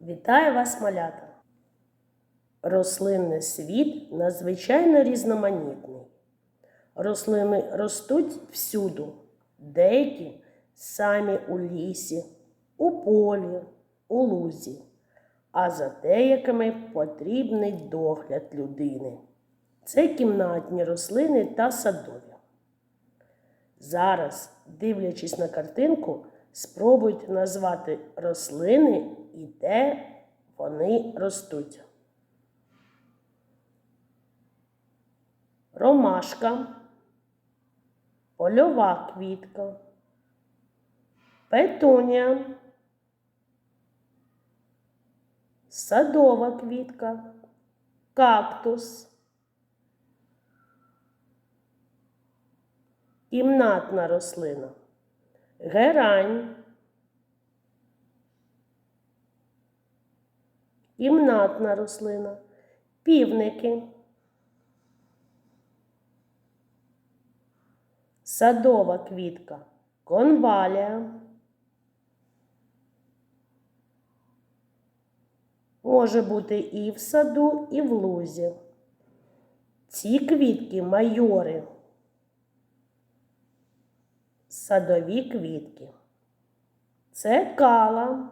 Вітаю вас, малята! Рослинний світ надзвичайно різноманітний. Рослини ростуть всюду, деякі самі у лісі, у полі, у лузі, а за деякими потрібний догляд людини. Це кімнатні рослини та садові. Зараз, дивлячись на картинку, спробуйте назвати рослини і де вони ростуть. Ромашка, польова квітка, петунія, садова квітка, кактус. Кімнатна рослина, герань, кімнатна рослина, півники, садова квітка, конвалія. Може бути і в саду, і в лузі. Ці квітки майори садові квітки. Це кала,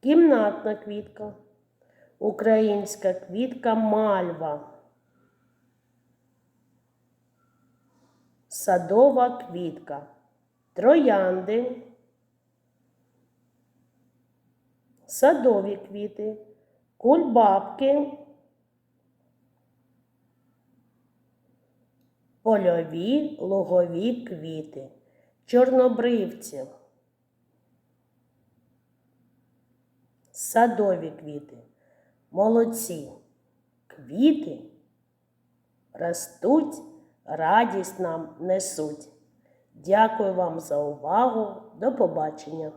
кімнатна квітка, українська квітка мальва, садова квітка, троянди, садові квіти, кульбабки. Польові лугові квіти, чорнобривці, садові квіти, молодці, квіти ростуть, радість нам несуть. Дякую вам за увагу. До побачення!